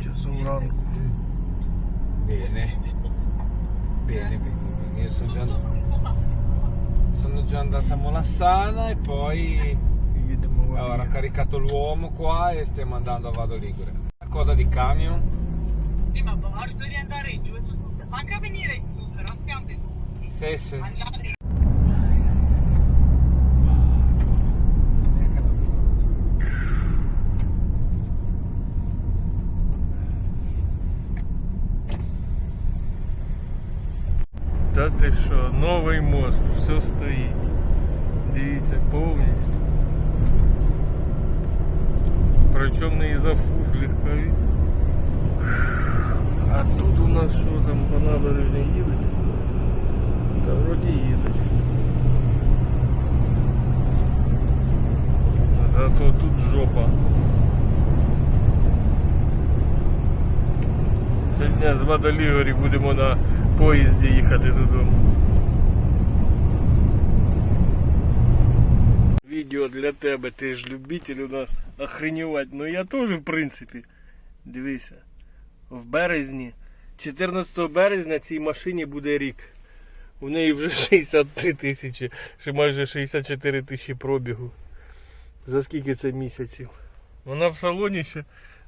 faccio solo bene. Bene bene io sono già sono già andata a Molassana e poi ho caricato l'uomo qua e stiamo andando a Vado Ligure. La coda di camion. Sì, ma Borso di andare giù manca venire su però stiamo venuti. Sì sì. Та ти що, новий мост, все стоїть. Дивіться, повністю. Причому не із-за фур легкові. А тут у нас що там по набережній їдуть? Та вроді їдуть. Зато тут жопа. Сьогодні з Водолігорі будемо на поїзді їхати додому. Відео для тебе, ти ж любитель у нас охренювати. Ну я теж, в принципі. Дивися. В березні, 14 березня цій машині буде рік. У неї вже 63 тисячі, майже 64 тисячі пробігу. За скільки це місяців? Вона в салоні ще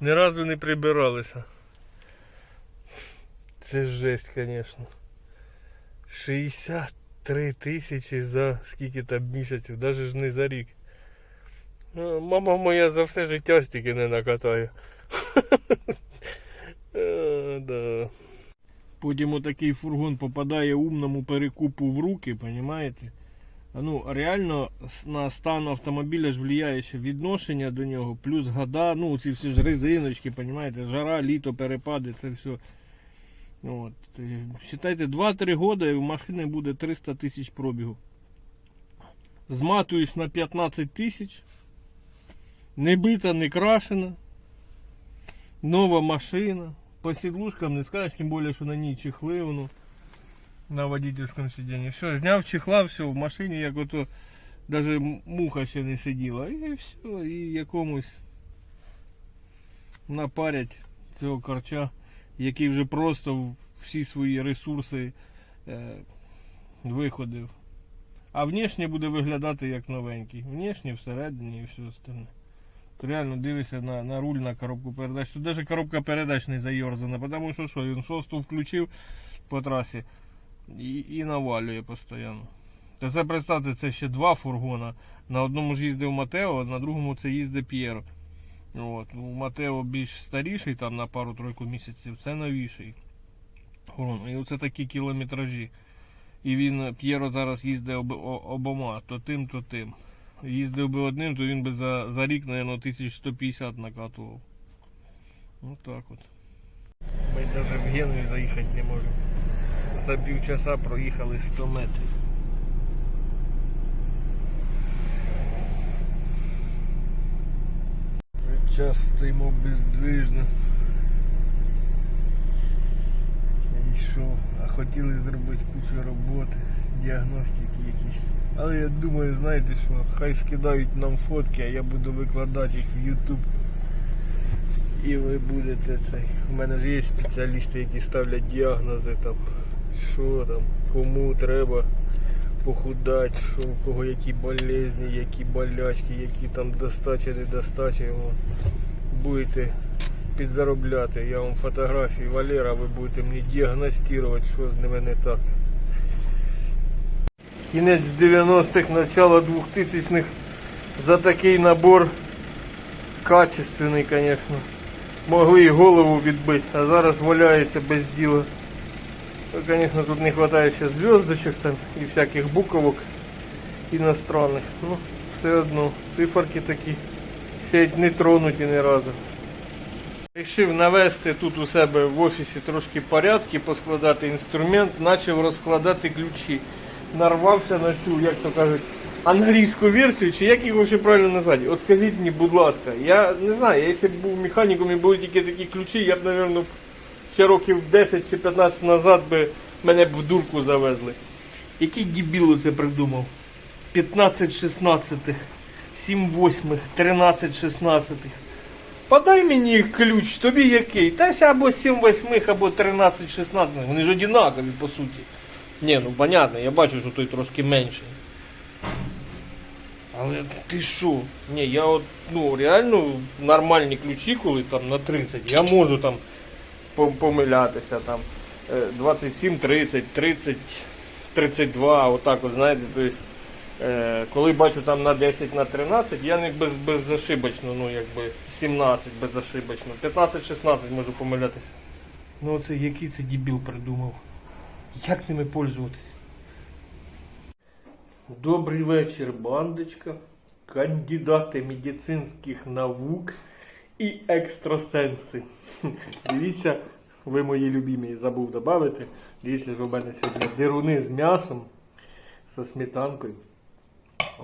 ні разу не прибиралася. Це жесть, звісно. 63 тисячі за скільки там місяців, навіть ж не за рік. Ну, Мама моя за все життя стільки не накатає. Е. Потім отакий фургон попадає умному перекупу в руки, понімаєте? А Ну, реально на стан автомобіля ж влияє ще відношення до нього, плюс года, ну ці всі ж резиночки, понімаєте, жара, літо, перепади, це все. От. е, Считайте, 2-3 года і у машини буде 300 тисяч пробігу. Зматуєш на 15 тисяч. Не бита, не крашена. Нова машина. По сідлушкам не скажеш, тим більше, що на ній чехли воно на водительському сидінні. Все, зняв чехла, все, в машині, як ото навіть муха ще не сиділа. І все, і якомусь напарять цього корча який вже просто всі свої ресурси е, виходив. А внешне буде виглядати як новенький. Внешне, всередині і все остальне. То реально дивишся на, на руль, на коробку передач. Тут навіть коробка передач не зайорзана, тому що що, він шосту включив по трасі і, і навалює постійно. То це представте, це ще два фургона. На одному ж їздив Матео, на другому це їздить П'єро. От. У Матео більш старіший, там на пару-тройку місяців, це новіший. Фургон. І оце такі кілометражі. І він П'єро зараз їздить об, обома, то тим, то тим. Їздив би одним, то він би за, за рік, мабуть, 1150 накатував. Ось так от. Ми навіть в Генуї заїхати не можемо. За півчаса проїхали 100 метрів. Час стоїмо бездвижно. І що? А хотіли зробити кучу роботи, діагностики якісь. Але я думаю, знаєте що, хай скидають нам фотки, а я буду викладати їх в YouTube. І ви будете цей. У мене ж є спеціалісти, які ставлять діагнози там, що там, кому треба похудати, що у кого які болезні, які болячки, які там достачі, недостачі. Будете підзаробляти. Я вам фотографії Валера, ви будете мені діагностувати, що з ними не так. Кінець 90-х, начало 2000-х за такий набор качественний, звісно. Могли і голову відбити, а зараз валяється без діла. Ну, Конечно, тут не хватает ще звездочек там і всяких буковок іностранних. Ну, все одно, циферки такі й не тронуті ні разу. Рішив навести тут у себе в офісі трошки порядки, поскладати інструмент, почав розкладати ключі. Нарвався на цю, як то кажуть, англійську версію, чи як їх вообще правильно назвати? От скажіть мені, будь ласка, я не знаю, якщо б був механіком і були тільки такі ключі, я б, мабуть, ще років 10 чи 15 назад би мене б в дурку завезли. Який дебіл це придумав? 15 16 7 8 13 16 Подай мені ключ, тобі який? Та або 7 восьмих, або 13 16 Вони ж одинакові, по суті. Ні, ну понятно, я бачу, що той трошки менший. Але ти що? Ні, я от, ну, реально нормальні ключі, коли там на 30, я можу там помилятися там. е, 27, 30, 30, 32, отак от, знаєте, тобто, коли бачу там на 10, на 13, я не без, беззашибочно, ну якби 17 беззашибочно, 15-16 можу помилятися. Ну оце який це дебіл придумав. Як ними пользуватися? Добрий вечір, бандочка, кандидати медицинських наук і екстрасенси. Дивіться, ви мої любимі, забув додати. Дивіться, що в мене сьогодні дируни з м'ясом, зі сметанкою.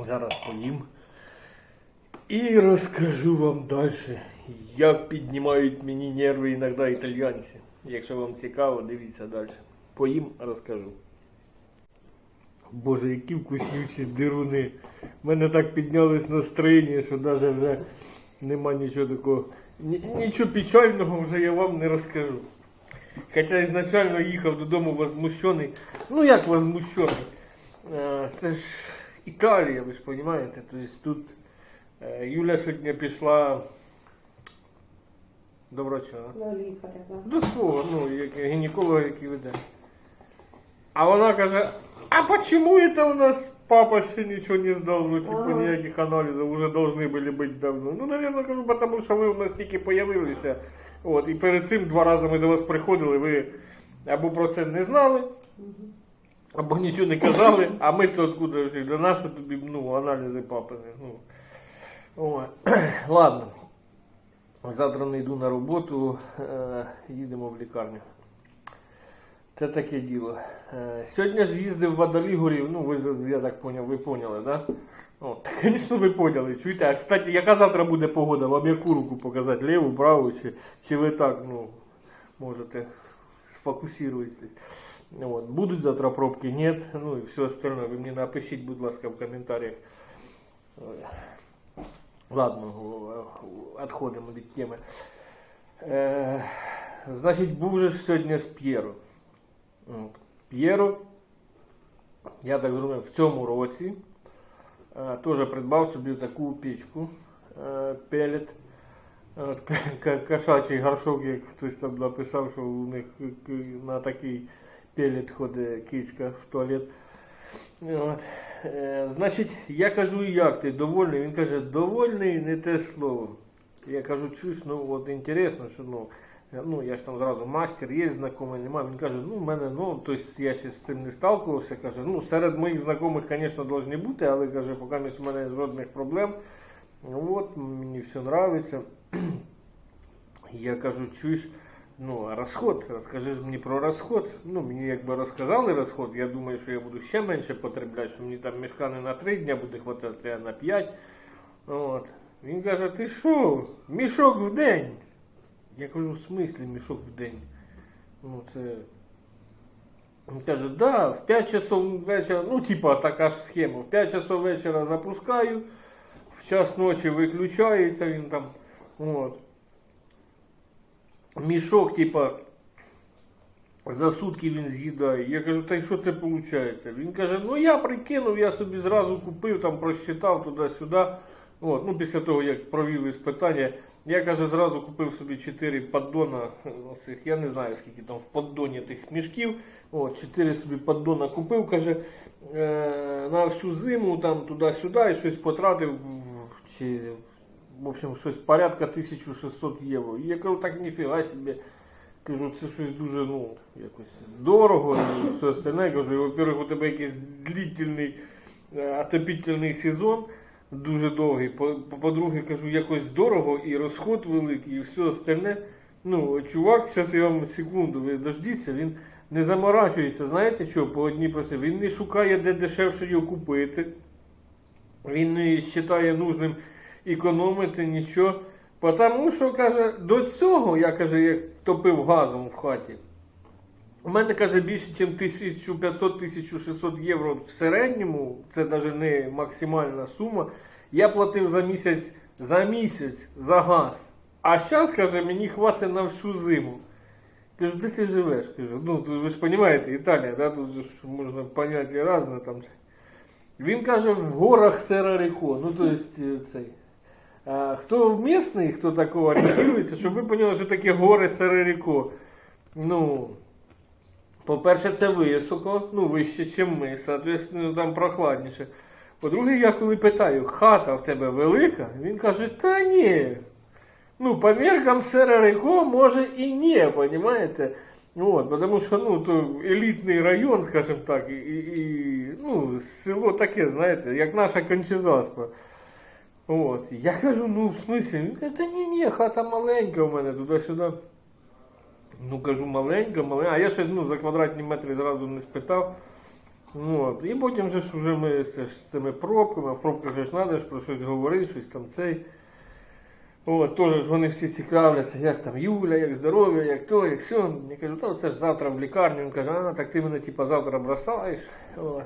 Зараз поїм. І розкажу вам далі, як піднімають мені нерви іноді італьянці. Якщо вам цікаво, дивіться далі. Поїм, розкажу. Боже, які вкуснючі дируни. У мене так піднялось настроєння, що навіть вже нема нічого такого. Нічого печального вже я вам не розкажу. Хоча ізначально їхав додому возмущений. Ну як возмущений? Е, Це ж Італія, ви ж розумієте. Тобто тут е, Юля сьогодні пішла до врача. До лікаря, так. До свого, ну, як гінеколога, який веде. А вона каже, а почему это у нас папа ще нічого не здав, ну, типу, Ага. ніяких аналізів вже должны были бути давно. Ну, наверное, кажу, потому що ви у нас тільки появилися. От, і перед цим два рази ми до вас приходили, ви або про це не знали, або нічого не казали, а ми то откуда до нашого тобі, ну, аналізи папини. Ну. О, ладно. Завтра не йду на роботу, е, їдемо в лікарню. Це таке діло. Е, Сьогодні ж їздив в Водолігорів, ну ви я так поняв, ви поняли, да? О, звісно, ви поняли. Чуєте, а кстати, яка завтра буде погода? Вам яку руку показати? Ліву, праву, чи, чи ви так, ну, можете сфокусуєтесь. От. Будуть завтра пробки? Ні. Ну і все остальное. Ви мені напишіть, будь ласка, в коментарях. Ладно, відходимо від теми. Е, значить, був же ж сьогодні з П'єро. П'єро, я так зрозумів, в цьому році е, теж придбав собі таку печку е, пелет. Кошачий горшок, як хтось там написав, що у них на такий пелет ходить кицька в туалет. От. Е, значить, я кажу, як ти довольний? Він каже, довольний не те слово. Я кажу, чуєш, ну от інтересно, що ну, ну я ж там зразу мастер, є знайомий, немає. Він каже, ну в мене, ну, тобто я ще з цим не сталкувався. Каже, ну серед моїх знайомих, звісно, повинні бути, але каже, поки у мене жодних проблем. От, мені все подобається. Я кажу, чуєш, ну, розход, розкажи ж мені про розход. Ну, мені якби розказали розход, я думаю, що я буду ще менше потребляти, що мені там мішка не на 3 дня буде хватати, а на 5. От. Він каже, ти що, мішок в день? Я кажу, в смислі мішок в день? Ну, це. Він каже, да, в 5 часов вечора, ну, типа така ж схема, в 5 часов вечора запускаю, в час ночі виключається він там. От. Мішок, типа, за сутки він з'їдає. Я кажу, та й що це виходить? Він каже, ну я прикинув, я собі зразу купив, там просчитав туди-сюди. От, ну, після того, як провів іспитання, я каже, зразу купив собі 4 поддона оцих, я не знаю, скільки там в поддоні тих мішків. От, 4 собі поддона купив, каже, е, на всю зиму там туди-сюди і щось потратив, чи, в общем, щось порядка 1600 євро. І я кажу, так ніфіга собі. Кажу, це щось дуже, ну, якось дорого і все остальне. Кажу, во-первых, у тебе якийсь длительний е, отопительний сезон, дуже довгий. По- по- По-друге, кажу, якось дорого і розход великий, і все остальне. Ну, чувак, зараз я вам секунду, ви дождіться, він не заморачується, знаєте що, по одній прості. Він не шукає, де дешевше його купити. Він не вважає нужним економити нічого. Тому що, каже, до цього, я каже, як топив газом в хаті. У мене каже більше, ніж 1500-1600 євро в середньому, це навіть не максимальна сума. Я платив за місяць за місяць за газ. А зараз, каже, мені хватить на всю зиму. Кажу, де ти живеш? Кажу, ну ви ж розумієте, Італія, да? тут ж можна поняти різне там. Він каже, в горах Сера-Ріко. Ну, то есть, е, цей. А, хто місний, хто такого орієнтується, щоб ви поняли, що таке гори Сера-Ріко. Ну, по-перше, це високо, ну, вище, ніж ми, соответственно, там прохладніше. По-друге, я коли питаю, хата в тебе велика, він каже, та ні. Ну, по меркам Сера-Ріко, може і ні, понимаете? Вот, потому що ну, то елітний район, скажімо так, і, і, ну, село таке, знаєте, як наша Кончезаспа. От. Я кажу, ну в смислі? Він каже, та ні, ні, хата маленька у мене туди-сюди. Ну кажу, маленька, маленька. А я ще ну, за квадратні метри зразу не спитав. Ну, от. І потім же ж вже ми з, цими пробками, а в пробках ж треба про щось говорити, щось там цей. От, теж вони всі цікавляться, як там Юля, як здоров'я, як то, як все. Я кажу, та це ж завтра в лікарню. Він каже, а так ти мене типа завтра бросаєш. От.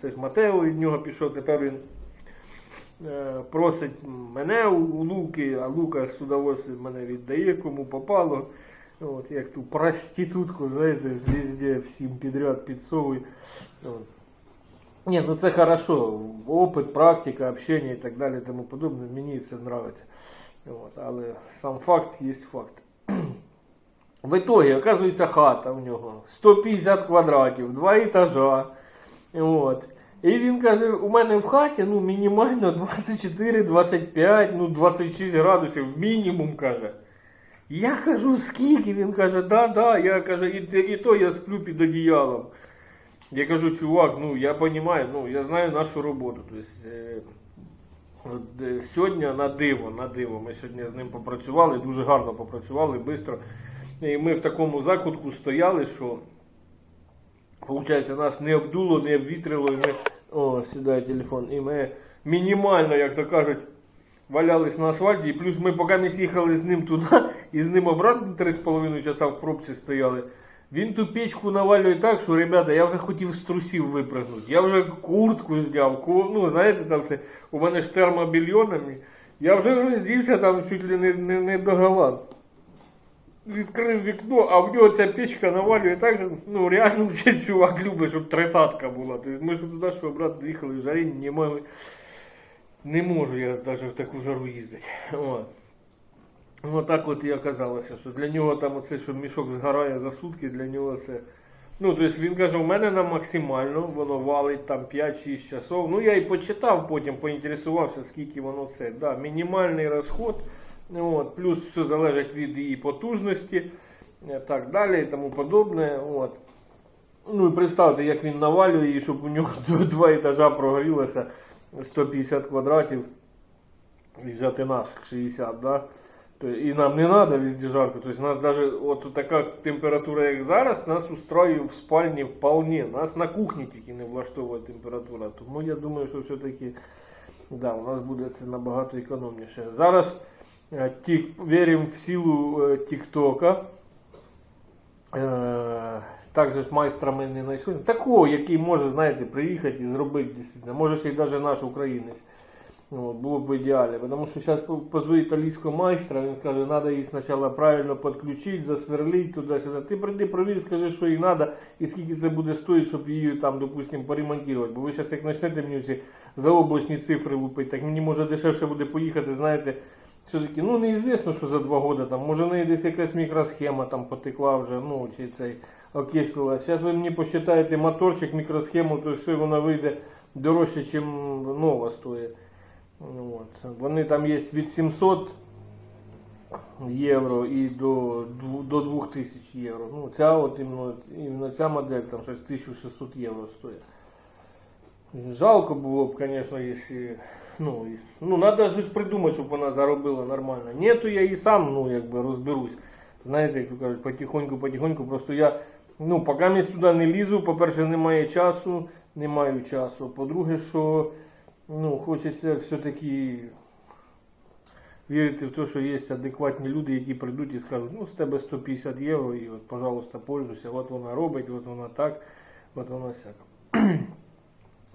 Це ж Матео від нього пішов, тепер він е, просить мене у, у Луки, а Лука з удовольствием мене віддає, кому попало. От, як ту проститутку, знаєте, везде всім підряд підсовує. От. Ні, ну це хорошо. Опит, практика, общення і так далі, тому подобне. Мені це подобається. От, але сам факт є факт. В итоге, оказується, хата в нього 150 квадратів, два етажа. От. І він каже, у мене в хаті ну, мінімально 24-25, ну 26 градусів, мінімум каже. Я кажу, скільки? Він каже, да, да, я каже, і, і то я сплю під одіялом. Я кажу, чувак, ну я розумію, ну я знаю нашу роботу. Тобто, сьогодні на диво, на диво. Ми сьогодні з ним попрацювали, дуже гарно попрацювали, швидко. І ми в такому закутку стояли, що Получається, нас не обдуло, не обвітрило, і ми. О, сідає телефон. І ми мінімально, як то кажуть, валялись на асфальті. І плюс ми поки не з'їхали з ним туди і з ним обратно 3,5 часа в пробці стояли. Він ту печку навалює так, що, ребята, я вже хотів з трусів випрыгнути. Я вже куртку зняв, ну, знаєте, там все. У мене ж термобільйонами. Я вже роздівся там чуть ли не, не, не до гола відкрив вікно, а в нього ця печка навалює так, що ну реально чувак любить, щоб тридцятка була. Тобто ми ж туди, що обратно їхали, жарі не могли. Не можу я навіть в таку жару їздити. От. Ну так от і оказалося, що для нього там оце, що мішок згорає за сутки, для нього це. Ну, тобто він каже, у мене на максимально, воно валить там 5-6 часов. Ну я і почитав, потім поінтересувався, скільки воно це. Да, мінімальний розход. От, плюс все залежить від її потужності, е, так далі і тому подобне. От. Ну і представте, як він навалює, щоб у нього два етажа прогорілося 150 квадратів і взяти наш 60, да? І нам не треба везде жарко. Тобто нас даже от така температура, як зараз, нас устраює в спальні вполне. Нас на кухні тільки не влаштовує температура. Тому я думаю, що все-таки да, у нас буде це набагато економніше. Зараз е, віримо в силу е, Тіктока. Так же ж майстра ми не знайшли. Такого, який може, знаєте, приїхати і зробити дійсно. Може ще й навіть наш українець. Ну, було б в ідеалі. Тому що зараз позви італійського майстра, він каже, треба її спочатку правильно підключити, засверлити туди-сюди. Ти прийди, провір, скажи, що їй треба, і скільки це буде стоїти, щоб її там, допустимо, поремонтувати. Бо ви зараз як почнете мені ці заоблачні цифри лупити, так мені може дешевше буде поїхати, знаєте, все-таки, ну неізвісно, що за два роки там, може неї десь якась мікросхема там потекла вже, ну, чи цей окислила. Зараз ви мені посчитаєте моторчик, мікросхему, то все вона вийде дорожче, ніж нова стоїть. От. Вони там є від 700 євро і до, до 2000 євро. Ну, ця от іменно, іменно ця модель там щось 1600 євро стоїть. Жалко було б, звісно, якщо. Ну, ну, треба щось придумати, щоб вона заробила нормально. Нету, я і сам, ну, якби розберусь. Знаєте, як кажуть, потихоньку, потихоньку. Просто я, ну, поки я туди не лізу, по-перше, немає часу, не маю часу. По-друге, що ну, хочеться все-таки вірити в те, що є адекватні люди, які прийдуть і скажуть, ну, з тебе 150 євро, і от, пожалуйста, пользуйся, от вона робить, от вона так, от вона сяк.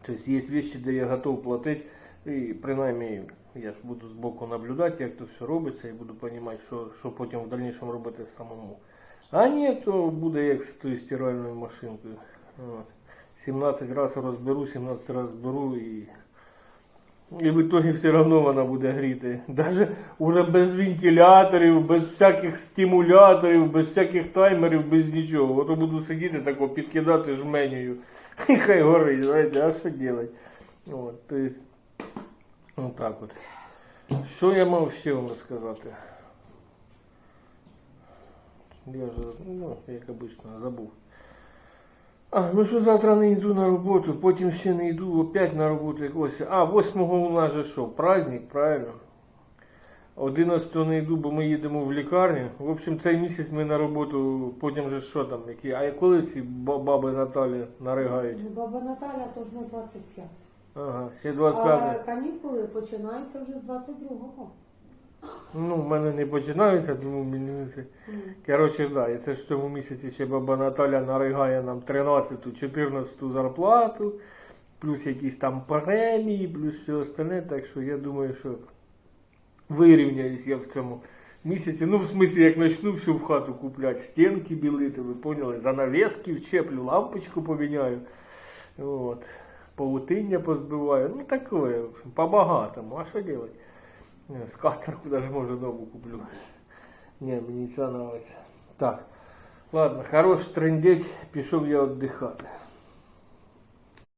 Тобто є речі, де я готов платити І принаймні я ж буду збоку наблюдати, як то все робиться, і буду розуміти, що, що потім в дальнішому робити самому. А ні, то буде як з тою стиральною машинкою. 17 разів розберу, 17 разів зберу і. І в итоге все одно вона буде гріти. Даже уже без вентиляторів, без всяких стимуляторів, без всяких таймерів, без нічого. Ото буду сидіти тако, підкидати жменею. І хай горить, знаєте, а що робити? От, то есть, вот так от. Що я мав ще вам розказати? Я же, ну, як обично, забув. А, ну що завтра не йду на роботу, потім ще не йду опять на роботу якогось. А, 8-го у нас же що, праздник, правильно? 11 не йду, бо ми їдемо в лікарню. В общем, цей місяць ми на роботу, потім же що там, які. А коли ці ба- баби Наталі наригають? Ну, Баба Наталя то ж не 25. Ага, ще А 25. канікули починаються вже з 22-го. Ну, в мене не починаються, тому мені це. Коротше, да, і це ж в цьому місяці ще баба Наталя наригає нам 13-ту, 14-ту зарплату, плюс якісь там премії, плюс все остальне. Так що я думаю, що вирівняюсь я в цьому місяці. Ну, в смислі, як почну всю в хату купляти, стінки білити, ви поняли, занавески вчеплю, лампочку поміняю. От. Паутиння позбиваю. Ну, такое, в общем, по-багатому. А що делать? Скатерку даже можно дому куплю. Не, мне не нравится. Так. Ладно, хорош трендеть, пішов я віддихати.